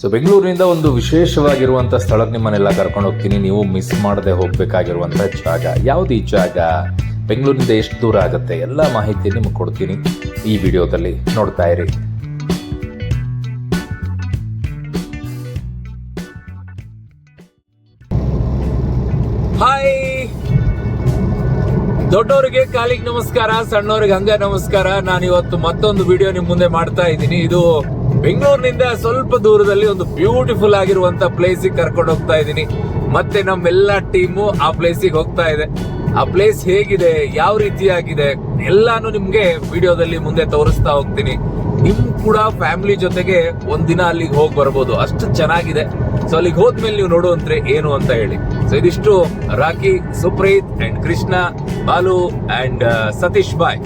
So ಬೆಂಗಳೂರಿನಿಂದ ಒಂದು ವಿಶೇಷವಾಗಿರುವಂಥ ಸ್ಥಳಕ್ಕೆ ನಿಮ್ಮನ್ನೆಲ್ಲ ಕರ್ಕೊಂಡು ಹೋಗ್ತೀನಿ. ನೀವು ಮಿಸ್ ಮಾಡದೆ ಹೋಗಬೇಕಾಗಿರುವಂಥ ಜಾಗ. ಯಾವುದು ಈ ಜಾಗ? ಬೆಂಗಳೂರಿನಿಂದ ಎಷ್ಟು ದೂರ ಆಗುತ್ತೆ? ಎಲ್ಲ ಮಾಹಿತಿ ನಿಮಗೆ ಕೊಡ್ತೀನಿ. ಈ ವಿಡಿಯೋದಲ್ಲಿ ನೋಡ್ತಾ ಇರಿ. ಹಾಯ್ ದೊಡ್ಡವರಿಗೆ ಕಾಲಿಗೆ ನಮಸ್ಕಾರ, ಸಣ್ಣವ್ರಿಗೆ ಹಂಗ ನಮಸ್ಕಾರ. ನಾನು ಇವತ್ತು ಮತ್ತೊಂದು ವಿಡಿಯೋ ನಿಮ್ಮ ಮುಂದೆ ಮಾಡ್ತಾ ಇದ್ದೀನಿ. ಇದು ಬೆಂಗಳೂರಿನಿಂದ ಸ್ವಲ್ಪ ದೂರದಲ್ಲಿ ಒಂದು ಬ್ಯೂಟಿಫುಲ್ ಆಗಿರುವಂತ ಪ್ಲೇಸಿಗೆ ಕರ್ಕೊಂಡು ಹೋಗ್ತಾ ಇದ್ದೀನಿ. ಮತ್ತೆ ನಮ್ಮೆಲ್ಲ ಟೀಮು ಆ ಪ್ಲೇಸಿಗೆ ಹೋಗ್ತಾ ಇದೆ. ಆ ಪ್ಲೇಸ್ ಹೇಗಿದೆ ಯಾವ ರೀತಿಯಾಗಿದೆ ಎಲ್ಲಾನು ನಿಮ್ಗೆ ವಿಡಿಯೋದಲ್ಲಿ ಮುಂದೆ ತೋರಿಸ್ತಾ ಹೋಗ್ತೀನಿ. ನಿಮ್ ಕೂಡ ಫ್ಯಾಮಿಲಿ ಜೊತೆಗೆ ಒಂದಿನ ಅಲ್ಲಿಗೆ ಹೋಗಿ ಬರ್ಬೋದು. ಅಷ್ಟು ಚೆನ್ನಾಗಿದೆ. ಸೊ ಅಲ್ಲಿಗೆ ಹೋದ್ಮೇಲೆ ನೀವು ನೋಡುವಂತ್ರೆ ಏನು ಅಂತ ಹೇಳಿ. ಸೊ ಇದಿಷ್ಟು Rocky Supreeth and Krishna Balu and Satish bye.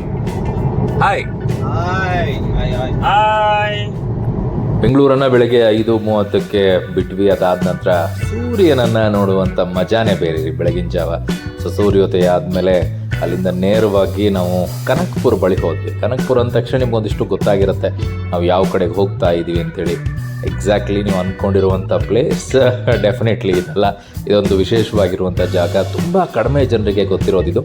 Hi hi hi hi hi ಬೆಂಗಳೂರನ್ನ ಬೆಳಗ್ಗೆ ಐದು ಮೂವತ್ತಕ್ಕೆ ಬಿಟ್ವಿ. ಅದಾದ ನಂತರ ಸೂರ್ಯನನ್ನ ನೋಡುವಂಥ ಮಜಾನೇ ಬೇರೆ ರೀ ಬೆಳಗಿನ ಜಾವ. ಸೊ ಸೂರ್ಯೋದಯ ಆದಮೇಲೆ ಅಲ್ಲಿಂದ ನೇರವಾಗಿ ನಾವು ಕನಕ್ಪುರ್ ಬಳಿ ಹೋದ್ವಿ. ಕನಕ್ಪುರ್ ಅಂದ ತಕ್ಷಣ ನಿಮ್ಗೊಂದಿಷ್ಟು ಗೊತ್ತಾಗಿರುತ್ತೆ. ನಾವು ಯಾವ ಕಡೆಗೆ ಹೋಗ್ತಾ ಇದ್ದೀವಿ ಅಂತೇಳಿ. ಎಕ್ಸಾಕ್ಟ್ಲಿ ನೀವು ಅಂದ್ಕೊಂಡಿರುವಂಥ ಪ್ಲೇಸ್ ಡೆಫಿನೆಟ್ಲಿ ಇದಲ್ಲ. ಇದೊಂದು ವಿಶೇಷವಾಗಿರುವಂಥ ಜಾಗ. ತುಂಬ ಕಡಿಮೆ ಜನರಿಗೆ ಗೊತ್ತಿರೋದಿದು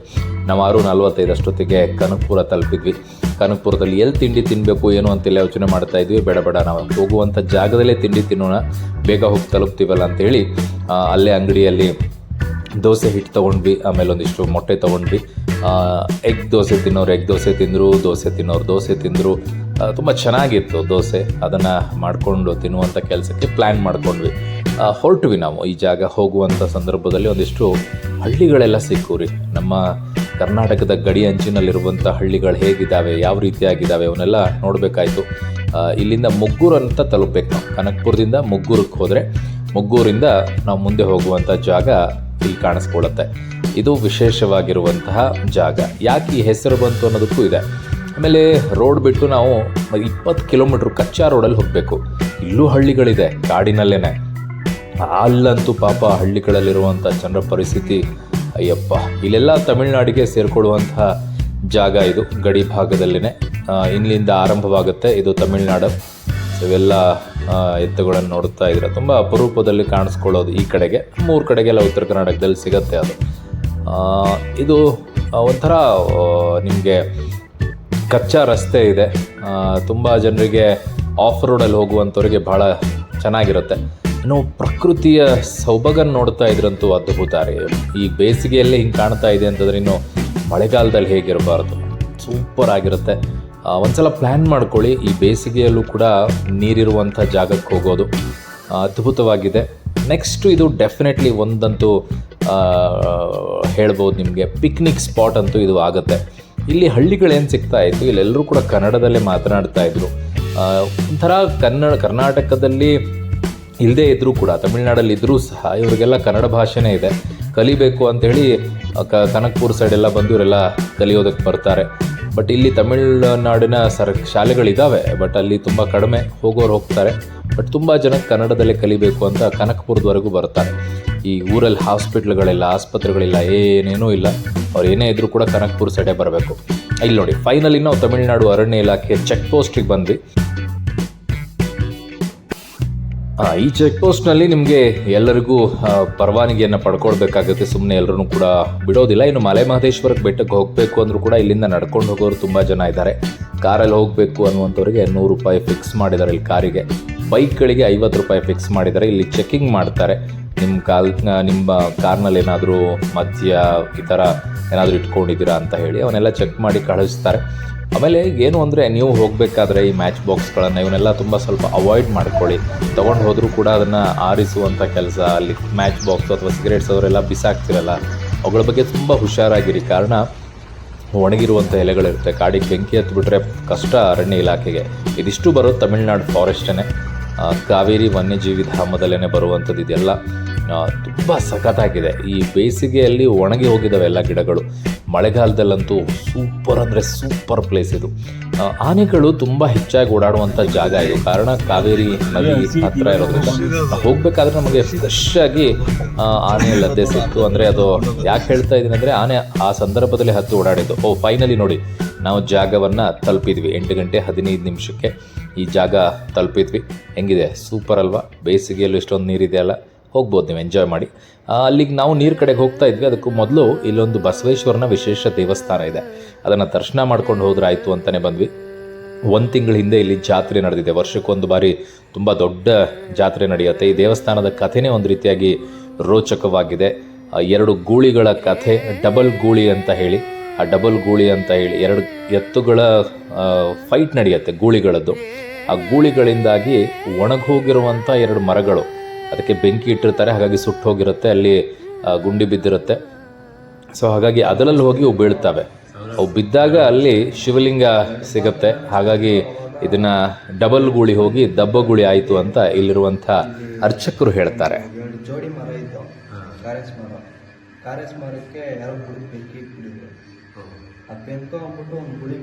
ನಾವು ಆರು ನಲ್ವತ್ತೈದಷ್ಟೊತ್ತಿಗೆ ಕನಕಪುರ ತಲುಪಿದ್ವಿ. ಕನಕಪುರದಲ್ಲಿ ಎಲ್ಲಿ ತಿಂಡಿ ತಿನ್ನಬೇಕು ಏನು ಅಂತೆಲ್ಲ ಯೋಚನೆ ಮಾಡ್ತಾ ಇದ್ವಿ. ಬೇಡ ಬೇಡ, ನಾವು ಹೋಗುವಂಥ ಜಾಗದಲ್ಲೇ ತಿಂಡಿ ತಿನ್ನೋಣ. ಬೇಗ ಹೋಗಿ ತಲುಪ್ತೀವಲ್ಲ ಅಂತೇಳಿ ಅಲ್ಲೇ ಅಂಗಡಿಯಲ್ಲಿ ದೋಸೆ ಹಿಟ್ಟು ತೊಗೊಂಡ್ವಿ, ಆಮೇಲೆ ಒಂದಿಷ್ಟು ಮೊಟ್ಟೆ ತೊಗೊಂಡ್ವಿ. ಎಗ್ ದೋಸೆ ತಿನ್ನೋರು ಎಗ್ ದೋಸೆ ತಿಂದರು, ದೋಸೆ ತಿನ್ನೋರು ದೋಸೆ ತಿಂದರು. ತುಂಬ ಚೆನ್ನಾಗಿತ್ತು ದೋಸೆ. ಅದನ್ನು ಮಾಡಿಕೊಂಡು ತಿನ್ನುವಂಥ ಕೆಲಸಕ್ಕೆ ಪ್ಲ್ಯಾನ್ ಮಾಡ್ಕೊಂಡ್ವಿ. ಹೊರಟ್ವಿ ನಾವು ಈ ಜಾಗ ಹೋಗುವಂಥ ಸಂದರ್ಭದಲ್ಲಿ ಒಂದಿಷ್ಟು ಹಳ್ಳಿಗಳೆಲ್ಲ ಸಿಕ್ಕು ರೀ. ನಮ್ಮ ಕರ್ನಾಟಕದ ಗಡಿ ಅಂಚಿನಲ್ಲಿರುವಂಥ ಹಳ್ಳಿಗಳು ಹೇಗಿದ್ದಾವೆ, ಯಾವ ರೀತಿಯಾಗಿದ್ದಾವೆ ಅವನ್ನೆಲ್ಲ ನೋಡಬೇಕಾಯಿತು. ಇಲ್ಲಿಂದ ಮುಗ್ಗೂರು ಅಂತ ತಲುಪಬೇಕು ನಾವು. ಕನಕ್ಪುರದಿಂದ ಮುಗ್ಗೂರಿಗೆ ಹೋದರೆ ಮುಗ್ಗೂರಿಂದ ನಾವು ಮುಂದೆ ಹೋಗುವಂಥ ಜಾಗ ಇಲ್ಲಿ ಕಾಣಿಸ್ಕೊಳ್ಳುತ್ತೆ. ಇದು ವಿಶೇಷವಾಗಿರುವಂತಹ ಜಾಗ. ಯಾಕೆ ಈ ಹೆಸರು ಬಂತು ಅನ್ನೋದಕ್ಕೂ ಇದೆ. ಆಮೇಲೆ ರೋಡ್ ಬಿಟ್ಟು ನಾವು ಇಪ್ಪತ್ತು ಕಿಲೋಮೀಟ್ರ್ ಕಚ್ಚಾ ರೋಡಲ್ಲಿ ಹೋಗಬೇಕು. ಇಲ್ಲೂ ಹಳ್ಳಿಗಳಿದೆ ಕಾಡಿನಲ್ಲೇ ಅಲ್ಲಂತೂ ಪಾಪ ಹಳ್ಳಿಗಳಲ್ಲಿರುವಂಥ ಜನರ ಪರಿಸ್ಥಿತಿ, ಅಯ್ಯಪ್ಪ. ಇಲ್ಲೆಲ್ಲ ತಮಿಳುನಾಡಿಗೆ ಸೇರಿಕೊಳ್ಳುವಂತಹ ಜಾಗ ಇದು, ಗಡಿ ಭಾಗದಲ್ಲಿನೇ. ಇಲ್ಲಿಂದ ಆರಂಭವಾಗುತ್ತೆ ಇದು ತಮಿಳುನಾಡು. ಇವೆಲ್ಲ ಎತ್ತುಗಳನ್ನು ನೋಡ್ತಾ ಇದ್ರೆ ತುಂಬ ಅಪರೂಪದಲ್ಲಿ ಕಾಣಿಸ್ಕೊಳ್ಳೋದು ಈ ಕಡೆಗೆ. ಮೂರು ಕಡೆಗೆಲ್ಲ ಉತ್ತರ ಕರ್ನಾಟಕದಲ್ಲಿ ಸಿಗತ್ತೆ ಅದು. ಇದು ಒಂಥರ ನಿಮಗೆ ಕಚ್ಚಾ ರಸ್ತೆ ಇದೆ. ತುಂಬ ಜನರಿಗೆ ಆಫ್ ರೋಡಲ್ಲಿ ಹೋಗುವಂಥವ್ರಿಗೆ ಭಾಳ ಚೆನ್ನಾಗಿರುತ್ತೆ. ಇನ್ನು ಪ್ರಕೃತಿಯ ಸೊಬಗನ್ನು ನೋಡ್ತಾ ಇದ್ರಂತೂ ಅದ್ಭುತ ರೀ. ಈ ಬೇಸಿಗೆಯಲ್ಲಿ ಹಿಂಗೆ ಕಾಣ್ತಾ ಇದೆ ಅಂತಂದ್ರೆ ಇನ್ನು ಮಳೆಗಾಲದಲ್ಲಿ ಹೇಗಿರಬಾರ್ದು. ಸೂಪರ್ ಆಗಿರುತ್ತೆ. ಒಂದ್ಸಲ ಪ್ಲ್ಯಾನ್ ಮಾಡ್ಕೊಳ್ಳಿ. ಈ ಬೇಸಿಗೆಯಲ್ಲೂ ಕೂಡ ನೀರಿರುವಂಥ ಜಾಗಕ್ಕೆ ಹೋಗೋದು ಅದ್ಭುತವಾಗಿದೆ. ನೆಕ್ಸ್ಟ್ ಇದು ಡೆಫಿನೆಟ್ಲಿ ಒಂದಂತೂ ಹೇಳ್ಬೋದು ನಿಮಗೆ. ಪಿಕ್ನಿಕ್ ಸ್ಪಾಟ್ ಅಂತೂ ಇದು ಆಗುತ್ತೆ. ಇಲ್ಲಿ ಹಳ್ಳಿಗಳೇನು ಸಿಗ್ತಾ ಇತ್ತು? ಇಲ್ಲೆಲ್ಲರೂ ಕೂಡ ಕನ್ನಡದಲ್ಲೇ ಮಾತನಾಡ್ತಾ ಇದ್ರು. ಒಂಥರ ಕನ್ನಡ, ಕರ್ನಾಟಕದಲ್ಲಿ ಇಲ್ಲದೇ ಇದ್ದರೂ ಕೂಡ, ತಮಿಳ್ನಾಡಲ್ಲಿ ಇದ್ದರೂ ಸಹ ಇವರಿಗೆಲ್ಲ ಕನ್ನಡ ಭಾಷೆನೇ ಇದೆ. ಕಲಿಬೇಕು ಅಂತೇಳಿ ಕನಕ್ಪುರ ಸೈಡೆಲ್ಲ ಬಂದು ಇವರೆಲ್ಲ ಕಲಿಯೋದಕ್ಕೆ ಬರ್ತಾರೆ. ಬಟ್ ಇಲ್ಲಿ ತಮಿಳುನಾಡಿನ ಸರ್ ಶಾಲೆಗಳಿದ್ದಾವೆ ಬಟ್ ಅಲ್ಲಿ ತುಂಬ ಕಡಿಮೆ ಹೋಗೋರು ಹೋಗ್ತಾರೆ. ಬಟ್ ತುಂಬ ಜನ ಕನ್ನಡದಲ್ಲೇ ಕಲಿಬೇಕು ಅಂತ ಕನಕಪುರದವರೆಗೂ ಬರ್ತಾರೆ ಈ ಊರಲ್ಲಿ ಹಾಸ್ಪಿಟ್ಲ್ಗಳಿಲ್ಲ, ಆಸ್ಪತ್ರೆಗಳಿಲ್ಲ ಏನೇನೂ ಇಲ್ಲ. ಅವ್ರು ಏನೇ ಇದ್ರೂ ಕೂಡ ಕನಕಪುರ ಸೈಡೇ ಬರಬೇಕು. ಇಲ್ಲಿ ನೋಡಿ ಫೈನಲಿ ನಾವು ತಮಿಳುನಾಡು ಅರಣ್ಯ ಇಲಾಖೆ ಚೆಕ್ ಪೋಸ್ಟಿಗೆ ಬಂದ್ವಿ. ಈ ಚೆಕ್ ಪೋಸ್ಟ್ನಲ್ಲಿ ನಿಮಗೆ ಎಲ್ಲರಿಗೂ ಪರವಾನಗಿಯನ್ನು ಪಡ್ಕೊಳ್ಬೇಕಾಗುತ್ತೆ. ಸುಮ್ಮನೆ ಎಲ್ಲರೂ ಕೂಡ ಬಿಡೋದಿಲ್ಲ. ಇನ್ನು ಮಲೆ ಮಹದೇಶ್ವರಕ್ಕೆ ಬೆಟ್ಟಕ್ಕೆ ಹೋಗಬೇಕು ಅಂದರೂ ಕೂಡ ಇಲ್ಲಿಂದ ನಡ್ಕೊಂಡು ಹೋಗೋರು ತುಂಬ ಜನ ಇದ್ದಾರೆ. ಕಾರಲ್ಲಿ ಹೋಗಬೇಕು ಅನ್ನುವಂಥವ್ರಿಗೆ ನೂರು ರೂಪಾಯಿ ಫಿಕ್ಸ್ ಮಾಡಿದ್ದಾರೆ ಇಲ್ಲಿ ಕಾರಿಗೆ. ಬೈಕ್ಗಳಿಗೆ ಐವತ್ತು ರೂಪಾಯಿ ಫಿಕ್ಸ್ ಮಾಡಿದ್ದಾರೆ. ಇಲ್ಲಿ ಚೆಕಿಂಗ್ ಮಾಡ್ತಾರೆ. ನಿಮ್ಮ ಕಾಲ್ ನಿಮ್ಮ ಕಾರ್ನಲ್ಲಿ ಏನಾದರೂ ಮದ್ಯ, ಈ ಥರ ಏನಾದರೂ ಇಟ್ಕೊಂಡಿದ್ದೀರಾ ಅಂತ ಹೇಳಿ ಅವನ್ನೆಲ್ಲ ಚೆಕ್ ಮಾಡಿ ಕಳಿಸ್ತಾರೆ ಆಮೇಲೆ ಏನು ಅಂದರೆ ನೀವು ಹೋಗಬೇಕಾದ್ರೆ ಈ ಮ್ಯಾಚ್ ಬಾಕ್ಸ್ಗಳನ್ನು ಇವನ್ನೆಲ್ಲ ತುಂಬ ಸ್ವಲ್ಪ ಅವಾಯ್ಡ್ ಮಾಡ್ಕೊಳ್ಳಿ. ತೊಗೊಂಡು ಹೋದರೂ ಕೂಡ ಅದನ್ನು ಆರಿಸುವಂಥ ಕೆಲಸ, ಅಲ್ಲಿ ಮ್ಯಾಚ್ ಬಾಕ್ಸ್ ಅಥವಾ ಸಿಗರೇಟ್ಸ್ ಅವರೆಲ್ಲ ಬಿಸಾಕ್ತಿರಲ್ಲ, ಅವುಗಳ ಬಗ್ಗೆ ತುಂಬ ಹುಷಾರಾಗಿರಿ. ಕಾರಣ ಒಣಗಿರುವಂಥ ಎಲೆಗಳಿರುತ್ತೆ. ಕಾಡಿಗೆ ಬೆಂಕಿ ಹತ್ತಿಬಿಟ್ರೆ ಕಷ್ಟ ಅರಣ್ಯ ಇಲಾಖೆಗೆ. ಇದಿಷ್ಟು ಬರೋದು ತಮಿಳ್ನಾಡು ಫಾರೆಸ್ಟೇ ಕಾವೇರಿ ವನ್ಯಜೀವಿ ಧಾಮದಲ್ಲೇ ಬರುವಂಥದ್ದು ಇದೆಲ್ಲ. ತುಂಬ ಸಖತ್ತಾಗಿದೆ. ಈ ಬೇಸಿಗೆಯಲ್ಲಿ ಒಣಗಿ ಹೋಗಿದ್ದಾವೆ ಎಲ್ಲ ಗಿಡಗಳು. ಮಳೆಗಾಲದಲ್ಲಂತೂ ಸೂಪರ್ ಅಂದರೆ ಸೂಪರ್ ಪ್ಲೇಸ್ ಇದು. ಆನೆಗಳು ತುಂಬ ಹೆಚ್ಚಾಗಿ ಓಡಾಡುವಂಥ ಜಾಗ ಇದು. ಕಾರಣ ಕಾವೇರಿ ನದಿ ಹತ್ರ ಇರೋದ್ರಿಂದ ಹೋಗಬೇಕಾದ್ರೆ ನಮಗೆ ಫ್ರೆಶ್ ಆಗಿ ಆನೆ ಲದ್ದೆ ಸಿಕ್ತು. ಅಂದರೆ ಅದು ಯಾಕೆ ಹೇಳ್ತಾ ಇದ್ದೀನಿ ಅಂದರೆ ಆನೆ ಆ ಸಂದರ್ಭದಲ್ಲಿ ಹತ್ತು ಓಡಾಡಿದ್ದು. ಓ ಫೈನಲಿ ನೋಡಿ ನಾವು ಜಾಗವನ್ನು ತಲುಪಿದ್ವಿ. ಎಂಟು ಗಂಟೆ ಹದಿನೈದು ನಿಮಿಷಕ್ಕೆ ಈ ಜಾಗ ತಲುಪಿದ್ವಿ. ಹೆಂಗಿದೆ? ಸೂಪರ್ ಅಲ್ವಾ? ಬೇಸಿಗೆಯಲ್ಲೂ ಇಷ್ಟೊಂದು ನೀರಿದೆಯಲ್ಲ? ಹೋಗ್ಬೋದು ನೀವು ಎಂಜಾಯ್ ಮಾಡಿ. ಅಲ್ಲಿಗೆ ನಾವು ನೀರು ಕಡೆಗೆ ಹೋಗ್ತಾ ಇದ್ವಿ. ಅದಕ್ಕೂ ಮೊದಲು ಇಲ್ಲೊಂದು ಬಸವೇಶ್ವರನ ವಿಶೇಷ ದೇವಸ್ಥಾನ ಇದೆ. ಅದನ್ನು ದರ್ಶನ ಮಾಡ್ಕೊಂಡು ಹೋದ್ರೆ ಆಯಿತು ಅಂತಲೇ ಬಂದ್ವಿ. ಒಂದು ತಿಂಗಳ ಹಿಂದೆ ಇಲ್ಲಿ ಜಾತ್ರೆ ನಡೆದಿದೆ. ವರ್ಷಕ್ಕೊಂದು ಬಾರಿ ತುಂಬ ದೊಡ್ಡ ಜಾತ್ರೆ ನಡೆಯುತ್ತೆ. ಈ ದೇವಸ್ಥಾನದ ಕಥೆನೇ ಒಂದು ರೀತಿಯಾಗಿ ರೋಚಕವಾಗಿದೆ. ಎರಡು ಗೂಳಿಗಳ ಕಥೆ, ಡಬಲ್ ಗೂಳಿ ಅಂತ ಹೇಳಿ. ಆ ಡಬಲ್ ಗೂಳಿ ಅಂತ ಹೇಳಿ ಎರಡು ಎತ್ತುಗಳ ಫೈಟ್ ನಡೆಯುತ್ತೆ ಗೂಳಿಗಳದ್ದು. ಆ ಗೂಳಿಗಳಿಂದಾಗಿ ಒಣಗೋಗಿರುವಂಥ ಎರಡು ಮರಗಳು. ಅದಕ್ಕೆ ಬೆಂಕಿ ಇಟ್ಟಿರ್ತಾರೆ, ಹಾಗಾಗಿ ಸುಟ್ಟು ಹೋಗಿರುತ್ತೆ, ಅಲ್ಲಿ ಗುಂಡಿ ಬಿದ್ದಿರುತ್ತೆ. ಸೊ ಹಾಗಾಗಿ ಅದರಲ್ಲಿ ಹೋಗಿ ಅವು ಬೀಳ್ತವೆ. ಅವು ಬಿದ್ದಾಗ ಅಲ್ಲಿ ಶಿವಲಿಂಗ ಸಿಗುತ್ತೆ. ಹಾಗಾಗಿ ಇದನ್ನ ಡಬಲ್ ಗುಳಿ ಹೋಗಿ ದಬ್ಬ ಗುಳಿ ಆಯಿತು ಅಂತ ಇಲ್ಲಿರುವಂಥ ಅರ್ಚಕರು ಹೇಳ್ತಾರೆ. ಜೋಡಿ ಗುಡಿ ಬೆಂಕಿ ಅದು ಬೆಂದ್ಕೊಂಡ್ಬಿಟ್ಟು ಒಂದು ಗುಳಿ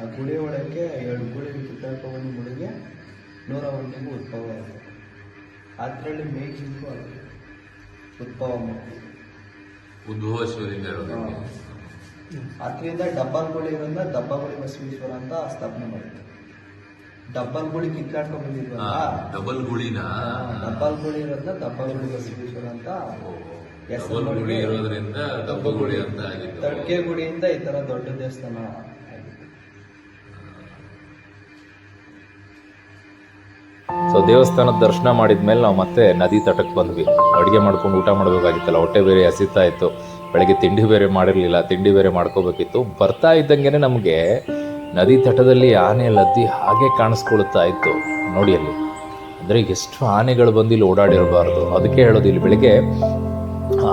ಆ ಒಳಗೆ ಎರಡು ಗುಳಿ ಕಿತ್ತಾಡ್ಕೊಂಡು ಮುಡಿಗೆ ನೂರ ಒಂದಿಗೂ ಉದ್ಭವ ಆಯಿತು ಅದರಲ್ಲಿ ಮೇಜಿಂಗು ಅದು ಉದ್ಭವ ಮೂರ್ತಿ ಉದ್ಭವ ಶಿವಲಿಂಗ ಅದರಿಂದ ಡಬ್ಬಲ್ ಗುಳಿ ಇರೋದ್ರಿಂದ ಗುಳಿ ಬಸವೇಶ್ವರ ಅಂತ ಸ್ಥಾಪನೆ ಮಾಡಿದ್ರು. ಡಬ್ಬಲ್ ಗುಳಿ ಕಿತ್ತಾಡ್ಕೊಂಡು ಬಂದಿದ್ವಲ್ಲ? ಡಬಲ್ ಗುಳಿನ ಡಬ್ಬಲ್ ಗುಳಿ ಇರೋದ್ರಿಂದ ದಬ್ಬಗುಳಿ ಬಸವೇಶ್ವರ ಅಂತ ಗುಳಿ ಇರೋದ್ರಿಂದ ಡಬ್ಬ ಗುಳಿ ಅಂತ ತಡ್ಕೆ ಗುಡಿಯಿಂದ ಈ ತರ ದೊಡ್ಡ ದೇವಸ್ಥಾನ ದೇವಸ್ಥಾನದ ದರ್ಶನ ಮಾಡಿದ್ಮೇಲೆ ನಾವು ಮತ್ತೆ ನದಿ ತಟಕ್ಕೆ ಬಂದ್ವಿ. ಅಡುಗೆ ಮಾಡ್ಕೊಂಡು ಊಟ ಮಾಡಬೇಕಾಗಿತ್ತಲ್ಲ, ಹೊಟ್ಟೆ ಬೇರೆ ಹಸಿತಾ ಇತ್ತು. ಬೆಳಗ್ಗೆ ತಿಂಡಿ ಬೇರೆ ಮಾಡಿರಲಿಲ್ಲ, ತಿಂಡಿ ಬೇರೆ ಮಾಡ್ಕೋಬೇಕಿತ್ತು. ಬರ್ತಾ ಇದ್ದಂಗೆ ನಮಗೆ ನದಿ ತಟದಲ್ಲಿ ಆನೆ ಲದ್ದಿ ಹಾಗೆ ಕಾಣಿಸ್ಕೊಳ್ತಾ ಇತ್ತು. ನೋಡಿ ಅಲ್ಲಿ. ಅಂದರೆ ಎಷ್ಟು ಆನೆಗಳು ಬಂದು ಇಲ್ಲಿ ಓಡಾಡಿರಬಾರ್ದು. ಅದಕ್ಕೆ ಹೇಳೋದು ಇಲ್ಲಿ ಬೆಳಿಗ್ಗೆ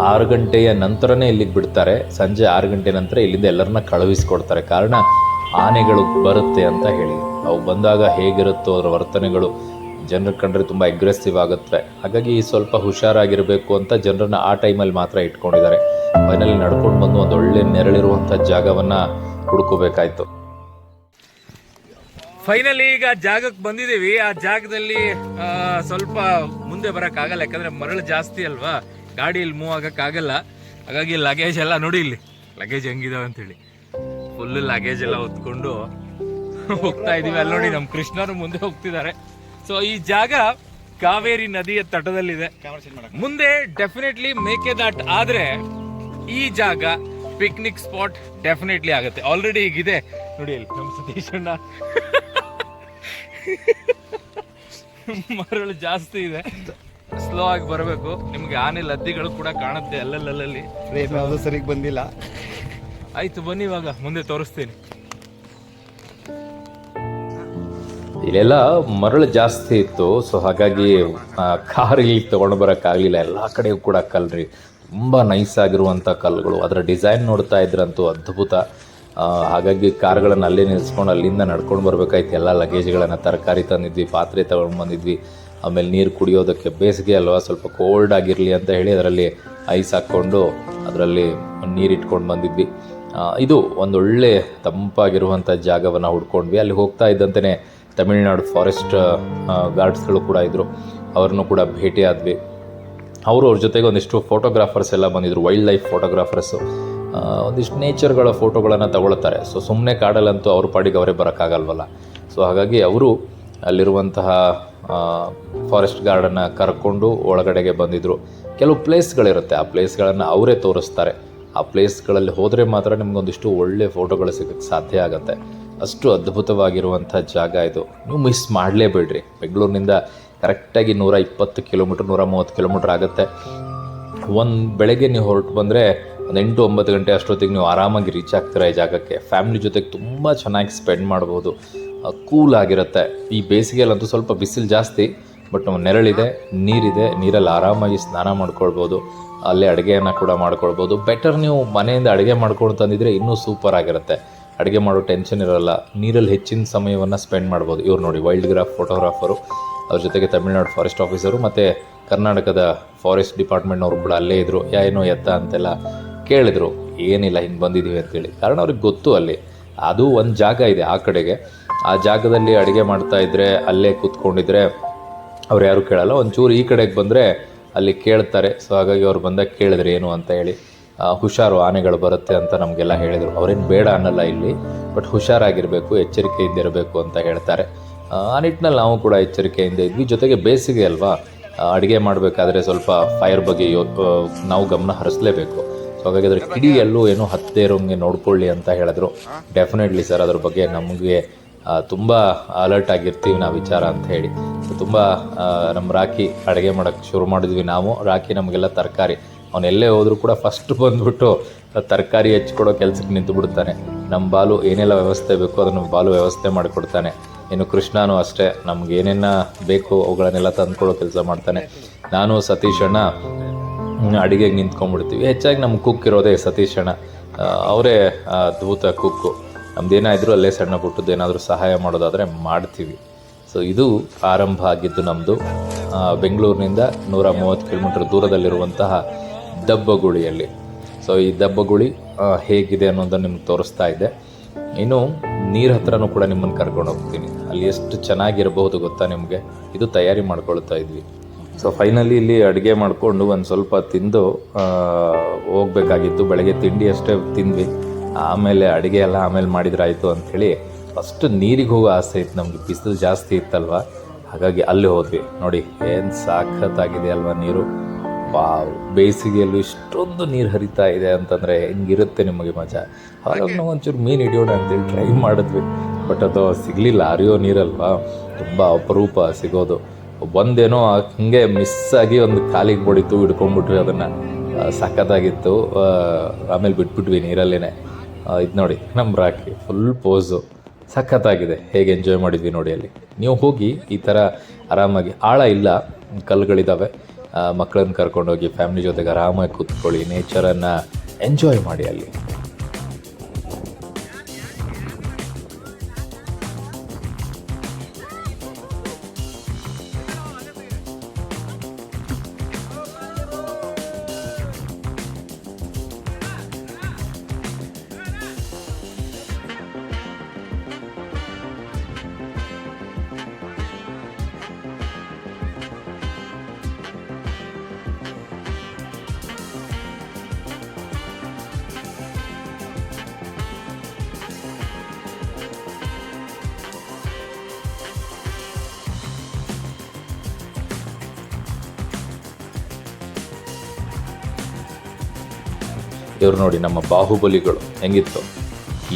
ಆರು ಗಂಟೆಯ ನಂತರನೇ ಇಲ್ಲಿಗೆ ಬಿಡ್ತಾರೆ. ಸಂಜೆ ಆರು ಗಂಟೆ ನಂತರ ಇಲ್ಲಿಂದ ಎಲ್ಲರನ್ನ ಕಳುಹಿಸ್ಕೊಡ್ತಾರೆ. ಕಾರಣ ಆನೆಗಳು ಬರುತ್ತೆ ಅಂತ ಹೇಳಿ. ಅವು ಬಂದಾಗ ಹೇಗಿರುತ್ತೋ ಅದರ ವರ್ತನೆಗಳು ಜನರ ಕಂಡ್ರೆ ತುಂಬ ಅಗ್ರೆಸಿವ್ ಆಗುತ್ತೆ. ಹಾಗಾಗಿ ಸ್ವಲ್ಪ ಹುಷಾರಾಗಿರಬೇಕು ಅಂತ ಜನರನ್ನ ಆ ಟೈಮಲ್ಲಿ ಮಾತ್ರ ಇಟ್ಕೊಂಡಿದ್ದಾರೆ. ಫೈನಲಿ ನಡ್ಕೊಂಡು ಬಂದು ಒಂದು ಒಳ್ಳೆ ನೆರಳಿರುವಂಥ ಜಾಗವನ್ನು ಹುಡ್ಕೋಬೇಕಾಯ್ತು. ಫೈನಲಿ ಈಗ ಜಾಗಕ್ಕೆ ಬಂದಿದ್ದೀವಿ. ಆ ಜಾಗದಲ್ಲಿ ಸ್ವಲ್ಪ ಮುಂದೆ ಬರೋಕ್ಕಾಗಲ್ಲ, ಯಾಕಂದರೆ ಮರಳು ಜಾಸ್ತಿ ಅಲ್ವಾ? ಗಾಡಿ ಇಲ್ಲಿ ಮೂವ್ ಆಗಕ್ ಆಗಲ್ಲ ಹಾಗಾಗಿ ಲಗೇಜ್ ಎಲ್ಲ ನೋಡಿ ಇಲ್ಲಿ. ಲಗೇಜ್ ಹೆಂಗಿದಾವೆ ಅಂತ ಹೇಳಿ ಫುಲ್ ಲಗೇಜ್ ಎಲ್ಲ ಹೊತ್ಕೊಂಡು ಹೋಗ್ತಾ ಇದೀವಿ. ಅಲ್ಲಿ ನೋಡಿ ನಮ್ಮ ಕೃಷ್ಣರು ಮುಂದೆ ಹೋಗ್ತಿದ್ದಾರೆ. ಸೊ ಈ ಜಾಗ ಕಾವೇರಿ ನದಿಯ ತಟದಲ್ಲಿದೆ. ಮುಂದೆ ಡೆಫಿನೆಟ್ಲಿ ಮೇಕೆದಾಟ್ ಆದ್ರೆ ಈ ಜಾಗ ಪಿಕ್ನಿಕ್ ಸ್ಪಾಟ್ ಡೆಫಿನೆಟ್ಲಿ ಆಗುತ್ತೆ. ಆಲ್ರೆಡಿ ಈಗಿದೆ ನೋಡಿ ಅಲ್ಲಿ ನಮ್ಮ ಸತೀಶ್ ಅಣ್ಣ. ಮರಳು ಜಾಸ್ತಿ ಇದೆ. ಸ್ಲೋ ಆಗಿ ಬರಬೇಕು. ನಿಮ್ಗೆ ಆನೆ ಲದ್ದಿಗಳು ಕೂಡ ಕಾಣುತ್ತೆ ಅಲ್ಲಲ್ಲಲ್ಲಿ. ಸರಿಗೆ ಬಂದಿಲ್ಲ. ಆಯ್ತು ಬನ್ನಿ ಇವಾಗ. ಮುಂದೆ ತೋರಿಸ್ತೀನಿ. ಇಲ್ಲೆಲ್ಲ ಮರಳು ಜಾಸ್ತಿ ಇತ್ತು. ಸೊ ಹಾಗಾಗಿ ಕಾರ್ ಇಲ್ಲಿ ತೊಗೊಂಡು ಬರೋಕ್ಕಾಗಲಿಲ್ಲ. ಎಲ್ಲ ಕಡೆಯೂ ಕೂಡ ಕಲ್ರಿ. ತುಂಬ ನೈಸ್ ಆಗಿರುವಂಥ ಕಲ್ಲುಗಳು. ಅದರ ಡಿಸೈನ್ ನೋಡ್ತಾ ಇದ್ರಂತೂ ಅದ್ಭುತ. ಹಾಗಾಗಿ ಕಾರ್ಗಳನ್ನು ಅಲ್ಲೇ ನಿಲ್ಲಿಸ್ಕೊಂಡು ಅಲ್ಲಿಂದ ನಡ್ಕೊಂಡು ಬರಬೇಕಾಯ್ತು. ಎಲ್ಲ ಲಗೇಜ್ಗಳನ್ನು ತರಕಾರಿ ತಂದಿದ್ವಿ, ಪಾತ್ರೆ ತಗೊಂಡು ಬಂದಿದ್ವಿ. ಆಮೇಲೆ ನೀರು ಕುಡಿಯೋದಕ್ಕೆ ಬೇಸಿಗೆ ಅಲ್ವಾ, ಸ್ವಲ್ಪ ಕೋಲ್ಡ್ ಆಗಿರಲಿ ಅಂತ ಹೇಳಿ ಅದರಲ್ಲಿ ಐಸ್ ಹಾಕ್ಕೊಂಡು ಅದರಲ್ಲಿ ನೀರು ಇಟ್ಕೊಂಡು ಬಂದಿದ್ವಿ. ಇದು ಒಂದೊಳ್ಳೆ ತಂಪಾಗಿರುವಂಥ ಜಾಗವನ್ನು ಹುಡ್ಕೊಂಡ್ವಿ. ಅಲ್ಲಿ ಹೋಗ್ತಾ ಇದ್ದಂತೆಯೇ ತಮಿಳ್ನಾಡು ಫಾರೆಸ್ಟ್ ಗಾರ್ಡ್ಸ್ಗಳು ಕೂಡ ಇದ್ದರು ಅವ್ರನ್ನೂ ಕೂಡ ಭೇಟಿ ಆದ್ವಿ ಅವರು ಅವ್ರ ಜೊತೆಗೆ ಒಂದಿಷ್ಟು ಫೋಟೋಗ್ರಾಫರ್ಸ್ ಎಲ್ಲ ಬಂದಿದ್ರು ವೈಲ್ಡ್ ಲೈಫ್ ಫೋಟೋಗ್ರಾಫರ್ಸು ಒಂದಿಷ್ಟು ನೇಚರ್ಗಳ ಫೋಟೋಗಳನ್ನು ತಗೊಳ್ತಾರೆ. ಸೊ ಸುಮ್ಮನೆ ಕಾಡಲ್ಲಂತೂ ಅವ್ರ ಪಾಡಿಗೆ ಅವರೇ ಬರೋಕ್ಕಾಗಲ್ವಲ್ಲ. ಸೊ ಹಾಗಾಗಿ ಅವರು ಅಲ್ಲಿರುವಂತಹ ಫಾರೆಸ್ಟ್ ಗಾರ್ಡನ್ನು ಕರ್ಕೊಂಡು ಒಳಗಡೆಗೆ ಬಂದಿದ್ದರು ಕೆಲವು ಪ್ಲೇಸ್ಗಳಿರುತ್ತೆ ಆ ಪ್ಲೇಸ್ಗಳನ್ನು ಅವರೇ ತೋರಿಸ್ತಾರೆ. ಆ ಪ್ಲೇಸ್ಗಳಲ್ಲಿ ಹೋದರೆ ಮಾತ್ರ ನಿಮಗೊಂದಿಷ್ಟು ಒಳ್ಳೆ ಫೋಟೋಗಳು ಸಿಗೋಕ್ಕೆ ಸಾಧ್ಯ ಆಗುತ್ತೆ. ಅಷ್ಟು ಅದ್ಭುತವಾಗಿರುವಂಥ ಜಾಗ ಇದು. ನೀವು ಮಿಸ್ ಮಾಡಲೇಬೇಡ್ರಿ. ಬೆಂಗಳೂರಿನಿಂದ ಕರೆಕ್ಟಾಗಿ ನೂರ ಇಪ್ಪತ್ತು ಕಿಲೋಮೀಟ್ರ್, ನೂರ ಮೂವತ್ತು ಕಿಲೋಮೀಟ್ರ್ ಆಗುತ್ತೆ. ಒಂದು ಬೆಳಗ್ಗೆ ನೀವು ಹೊರಟು ಬಂದರೆ ಒಂದು ಎಂಟು ಒಂಬತ್ತು ಗಂಟೆ ಅಷ್ಟೊತ್ತಿಗೆ ನೀವು ಆರಾಮಾಗಿ ರೀಚ್ ಆಗ್ತೀರಾ ಈ ಜಾಗಕ್ಕೆ. ಫ್ಯಾಮಿಲಿ ಜೊತೆಗೆ ತುಂಬ ಚೆನ್ನಾಗಿ ಸ್ಪೆಂಡ್ ಮಾಡ್ಬೋದು. ಕೂಲ್ ಆಗಿರುತ್ತೆ. ಈ ಬೇಸಿಗೆಯಲ್ಲಂತೂ ಸ್ವಲ್ಪ ಬಿಸಿಲು ಜಾಸ್ತಿ, ಬಟ್ ನೆರಳಿದೆ, ನೀರಿದೆ, ನೀರಲ್ಲಿ ಆರಾಮಾಗಿ ಸ್ನಾನ ಮಾಡ್ಕೊಳ್ಬೋದು. ಅಲ್ಲೇ ಅಡುಗೆಯನ್ನು ಕೂಡ ಮಾಡ್ಕೊಳ್ಬೋದು. ಬೆಟರ್ ನೀವು ಮನೆಯಿಂದ ಅಡುಗೆ ಮಾಡ್ಕೊಂಡು ತಂದಿದ್ರೆ ಇನ್ನೂ ಸೂಪರ್ ಆಗಿರುತ್ತೆ. ಅಡುಗೆ ಮಾಡೋ ಟೆನ್ಷನ್ ಇರೋಲ್ಲ. ನೀರಲ್ಲಿ ಹೆಚ್ಚಿನ ಸಮಯವನ್ನು ಸ್ಪೆಂಡ್ ಮಾಡ್ಬೋದು. ಇವ್ರು ನೋಡಿ ವೈಲ್ಡ್ ಗ್ರಾಫ್ ಫೋಟೋಗ್ರಾಫರು ಅವ್ರ ಜೊತೆಗೆ ತಮಿಳ್ನಾಡು ಫಾರೆಸ್ಟ್ ಆಫೀಸರು ಮತ್ತು ಕರ್ನಾಟಕದ ಫಾರೆಸ್ಟ್ ಡಿಪಾರ್ಟ್ಮೆಂಟ್ನವ್ರು ಕೂಡ ಅಲ್ಲೇ ಇದ್ದರು ಏನೋ ಎತ್ತ ಅಂತೆಲ್ಲ ಕೇಳಿದ್ರು. ಏನಿಲ್ಲ, ಹಿಂಗೆ ಬಂದಿದ್ದೀವಿ ಅಂತೇಳಿ. ಕಾರಣ ಅವ್ರಿಗೆ ಗೊತ್ತು ಅಲ್ಲಿ. ಅದು ಒಂದು ಜಾಗ ಇದೆ ಆ ಕಡೆಗೆ. ಆ ಜಾಗದಲ್ಲಿ ಅಡುಗೆ ಮಾಡ್ತಾ ಇದ್ದರೆ ಅಲ್ಲೇ ಕೂತ್ಕೊಂಡಿದ್ರೆ ಅವ್ರು ಯಾರು ಕೇಳಲ್ಲ. ಒಂಚೂರು ಈ ಕಡೆಗೆ ಬಂದರೆ ಅಲ್ಲಿ ಕೇಳ್ತಾರೆ. ಸೊ, ಹಾಗಾಗಿ ಅವ್ರು ಬಂದಾಗ ಕೇಳಿದ್ರೆ ಏನು ಅಂತ ಹೇಳಿ. ಹುಷಾರು ಆನೆಗಳು ಬರುತ್ತೆ ಅಂತ ನಮಗೆಲ್ಲ ಹೇಳಿದರು. ಅವ್ರೇನು ಬೇಡ ಅನ್ನಲ್ಲ ಇಲ್ಲಿ ಬಟ್ ಹುಷಾರಾಗಿರಬೇಕು ಎಚ್ಚರಿಕೆಯಿಂದ ಇರಬೇಕು ಅಂತ ಹೇಳ್ತಾರೆ. ಆ, ನಿಟ್ಟಿನಲ್ಲಿ ನಾವು ಕೂಡ ಎಚ್ಚರಿಕೆಯಿಂದ ಇದ್ವಿ. ಜೊತೆಗೆ ಬೇಸಿಗೆ ಅಲ್ವಾ ಅಡುಗೆ ಮಾಡಬೇಕಾದ್ರೆ ಸ್ವಲ್ಪ ಫೈರ್ ಬಗ್ಗೆ ನಾವು ಗಮನ ಹರಿಸಲೇಬೇಕು. ಸೊ ಹಾಗಾಗಿ ಕಿಡಿ ಕಿಡಿಯಲ್ಲೂ ಏನೋ ಹತ್ತದೇ ಇರೋಂಗೆ ನೋಡ್ಕೊಳ್ಳಿ ಅಂತ ಹೇಳಿದ್ರು. ಡೆಫಿನೆಟ್ಲಿ ಸರ್ ಅದ್ರ ಬಗ್ಗೆ ನಮಗೆ ತುಂಬ ಅಲರ್ಟ್ ಆಗಿರ್ತೀವಿ ನಾವು ವಿಚಾರ ಅಂತ ಹೇಳಿ. ತುಂಬ ನಮ್ಮ ರಾಖಿ ಅಡುಗೆ ಮಾಡೋಕ್ಕೆ ಶುರು ಮಾಡಿದ್ವಿ ನಾವು. ರಾಖಿ ನಮಗೆಲ್ಲ ತರಕಾರಿ ಅವನು ಎಲ್ಲೇ ಹೋದರೂ ಕೂಡ ಫಸ್ಟ್ ಬಂದುಬಿಟ್ಟು ತರಕಾರಿ ಹೆಚ್ಚಿಕೊಡೋ ಕೆಲಸಕ್ಕೆ ನಿಂತು ಬಿಡ್ತಾನೆ ನಮ್ಮ ಬಾಲು ಏನೆಲ್ಲ ವ್ಯವಸ್ಥೆ ಬೇಕೋ ಅದನ್ನು ಬಾಲು ವ್ಯವಸ್ಥೆ ಮಾಡಿಕೊಡ್ತಾನೆ. ಇನ್ನು ಕೃಷ್ಣನೂ ಅಷ್ಟೇ, ನಮ್ಗೆ ಏನೇನ ಬೇಕು ಅವುಗಳನ್ನೆಲ್ಲ ತಂದ್ಕೊಡೋ ಕೆಲಸ ಮಾಡ್ತಾನೆ. ನಾನು, ಸತೀಶ್ ಅಣ್ಣ ಅಡುಗೆಗೆ ನಿಂತ್ಕೊಂಡ್ಬಿಡ್ತೀವಿ. ಹೆಚ್ಚಾಗಿ ನಮ್ಮ ಕುಕ್ ಇರೋದೇ ಸತೀಶ್ ಅಣ್ಣ. ಅವರೇ ಅದ್ಭುತ ಕುಕ್ಕು ನಮ್ದೇನಾದರೂ ಅಲ್ಲೇ ಸಣ್ಣ ಪುಟ್ಟದ್ದು ಏನಾದರೂ ಸಹಾಯ ಮಾಡೋದಾದರೆ ಮಾಡ್ತೀವಿ. ಸೊ ಇದು ಆರಂಭ ಆಗಿದ್ದು ನಮ್ಮದು ಬೆಂಗಳೂರಿನಿಂದ ನೂರ ಮೂವತ್ತು ಕಿಲೋಮೀಟರ್ ದೂರದಲ್ಲಿರುವಂತಹ ದಬ್ಬಗುಳಿಯಲ್ಲಿ. ಸೊ ಈ ದಬ್ಬಗುಳಿ ಹೇಗಿದೆ ಅನ್ನೋದನ್ನು ನಿಮ್ಗೆ ತೋರಿಸ್ತಾ ಇದ್ದೆ ಇನ್ನು ನೀರು ಹತ್ರನೂ ಕೂಡ ನಿಮ್ಮನ್ನು ಕರ್ಕೊಂಡು ಹೋಗ್ತೀನಿ. ಅಲ್ಲಿ ಎಷ್ಟು ಚೆನ್ನಾಗಿರಬಹುದು ಗೊತ್ತಾ ನಿಮಗೆ? ಇದು ತಯಾರಿ ಮಾಡ್ಕೊಳ್ತಾ ಇದ್ವಿ. ಸೊ ಫೈನಲಿ ಇಲ್ಲಿ ಅಡುಗೆ ಮಾಡಿಕೊಂಡು ಒಂದು ಸ್ವಲ್ಪ ತಿಂದು ಹೋಗಬೇಕಾಗಿತ್ತು ಹೋಗ್ಬೇಕಾಗಿತ್ತು. ಬೆಳಗ್ಗೆ ತಿಂಡಿ ಅಷ್ಟೇ ತಿಂದ್ವಿ. ಆಮೇಲೆ ಅಡುಗೆ ಎಲ್ಲ ಆಮೇಲೆ ಮಾಡಿದ್ರಾಯಿತು ಅಂಥೇಳಿ ಫಸ್ಟ್ ನೀರಿಗೆ ಹೋಗೋ ಆಸೆ ಇತ್ತು ನಮಗೆ. ಬಿಸಿಲು ಜಾಸ್ತಿ ಇತ್ತಲ್ವ? ಹಾಗಾಗಿ ಅಲ್ಲಿ ಹೋದ್ವಿ. ನೋಡಿ, ಏನು ಸಾಖತ್ತಾಗಿದೆ ಅಲ್ವಾ ನೀರು. ವಾವ್ ಬೇಸಿಗೆಯಲ್ಲೂ ಇಷ್ಟೊಂದು ನೀರು ಹರಿತಾ ಇದೆ ಅಂತಂದರೆ ಹೆಂಗಿರುತ್ತೆ ನಿಮಗೆ ಮಜಾ? ಹಾಗಾಗಿ ನಾವು ಒಂಚೂರು ಮೀನು ಹಿಡಿಯೋಣ ಅಂತೇಳಿ ಟ್ರೈ ಮಾಡಿದ್ವಿ. ಬಟ್ ಅದು ಸಿಗಲಿಲ್ಲ. ಅರಿಯೋ ನೀರಲ್ವಾ? ತುಂಬ ಅಪರೂಪ ಸಿಗೋದು. ಒಂದೇನೋ ಹಿಂಗೆ ಮಿಸ್ ಆಗಿ ಒಂದು ಕಾಲಿಗೆ ಬಡಿತು, ಹಿಡ್ಕೊಂಡ್ಬಿಟ್ವಿ ಅದನ್ನು. ಸಖತ್ತಾಗಿತ್ತು. ಆಮೇಲೆ ಬಿಟ್ಬಿಟ್ವಿ ನೀರಲ್ಲೇ ಇದು ನೋಡಿ ನಮ್ಮ ರಾಕಿ ಫುಲ್ ಪೋಸು ಸಖತ್ತಾಗಿದೆ. ಹೇಗೆ ಎಂಜಾಯ್ ಮಾಡಿದ್ವಿ ನೋಡಿ ಅಲ್ಲಿ. ನೀವು ಹೋಗಿ ಈ ಥರ ಆರಾಮಾಗಿ, ಆಳ ಇಲ್ಲ ಕಲ್ಲುಗಳಿದ್ದಾವೆ ಮಕ್ಕಳನ್ನ ಕರ್ಕೊಂಡೋಗಿ ಫ್ಯಾಮಿಲಿ ಜೊತೆಗೆ ಆರಾಮಾಗಿ ಕೂತ್ಕೊಳ್ಳಿ. ನೇಚರನ್ನು ಎಂಜಾಯ್ ಮಾಡಿ ಅಲ್ಲಿ. ಇವ್ರು ನೋಡಿ ನಮ್ಮ ಬಾಹುಬಲಿಗಳು ಹೆಂಗಿತ್ತು.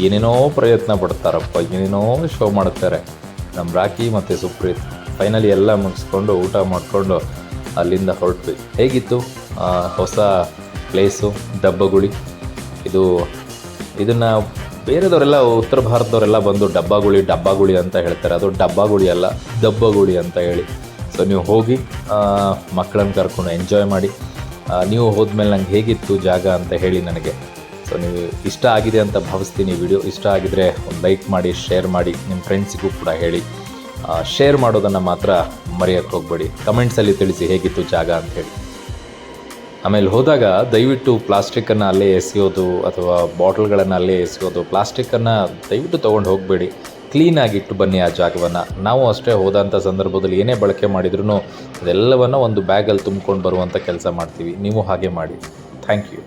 ಏನೇನೋ ಪ್ರಯತ್ನ ಪಡ್ತಾರಪ್ಪ, ಏನೇನೋ ಶೋ ಮಾಡ್ತಾರೆ. ನಮ್ಮ ರಾಕಿ ಮತ್ತು ಸುಪ್ರೀತ್ ಫೈನಲಿ ಎಲ್ಲ ಮುಗಿಸ್ಕೊಂಡು ಊಟ ಮಾಡಿಕೊಂಡು ಅಲ್ಲಿಂದ ಹೊರಟ್ವಿ. ಹೇಗಿತ್ತು? ಹೊಸ ಪ್ಲೇಸು ಡಬ್ಬಗುಳಿ? ಇದು, ಇದನ್ನು ಬೇರೆದವರೆಲ್ಲ ಉತ್ತರ ಭಾರತದವರೆಲ್ಲ ಬಂದು ಡಬ್ಬಗುಳಿ ಡಬ್ಬಗುಳಿ ಅಂತ ಹೇಳ್ತಾರೆ. ಅದು ಡಬ್ಬಗುಳಿ ಅಲ್ಲ, ದಬ್ಬಗುಳಿ ಅಂತ ಹೇಳಿ. ಸೊ ನೀವು ಹೋಗಿ ಮಕ್ಕಳನ್ನು ಕರ್ಕೊಂಡು ಎಂಜಾಯ್ ಮಾಡಿ. ನೀವು ಹೋದ್ಮೇಲೆ ನಂಗೆ ಹೇಗಿತ್ತು ಜಾಗ ಅಂತ ಹೇಳಿ ನನಗೆ. ಸೊ ನೀವು ಇಷ್ಟ ಆಗಿದೆ ಅಂತ ಭಾವಿಸ್ತೀನಿ ವಿಡಿಯೋ. ಇಷ್ಟ ಆಗಿದರೆ ಒಂದು ಲೈಕ್ ಮಾಡಿ, ಶೇರ್ ಮಾಡಿ, ನಿಮ್ಮ ಫ್ರೆಂಡ್ಸಿಗೂ ಕೂಡ ಹೇಳಿ. ಶೇರ್ ಮಾಡೋದನ್ನು ಮಾತ್ರ ಮರೆಯೋಕ್ಕೆ ಹೋಗಬೇಡಿ. ಕಮೆಂಟ್ಸಲ್ಲಿ ತಿಳಿಸಿ ಹೇಗಿತ್ತು ಜಾಗ ಅಂತ ಹೇಳಿ. ಆಮೇಲೆ ಹೋದಾಗ ದಯವಿಟ್ಟು ಪ್ಲಾಸ್ಟಿಕ್ಕನ್ನು ಅಲ್ಲೇ ಎಸೆಯೋದು ಅಥವಾ ಬಾಟಲ್ಗಳನ್ನು ಅಲ್ಲೇ ಎಸೆಯೋದು. ಪ್ಲಾಸ್ಟಿಕ್ಕನ್ನು ದಯವಿಟ್ಟು ತೊಗೊಂಡು ಹೋಗಬೇಡಿ. ಕ್ಲೀನಾಗಿಟ್ಟು ಬನ್ನಿ ಆ ಜಾಗವನ್ನು. ನಾವು ಅಷ್ಟೇ ಹೋದಂಥ ಸಂದರ್ಭದಲ್ಲಿ ಏನೇ ಬಳಕೆ ಮಾಡಿದ್ರೂ ಅದೆಲ್ಲವನ್ನು ಒಂದು ಬ್ಯಾಗಲ್ಲಿ ತುಂಬ್ಕೊಂಡು ಬರುವಂಥ ಕೆಲಸ ಮಾಡ್ತೀವಿ. ನೀವು ಹಾಗೆ ಮಾಡಿ. Thank you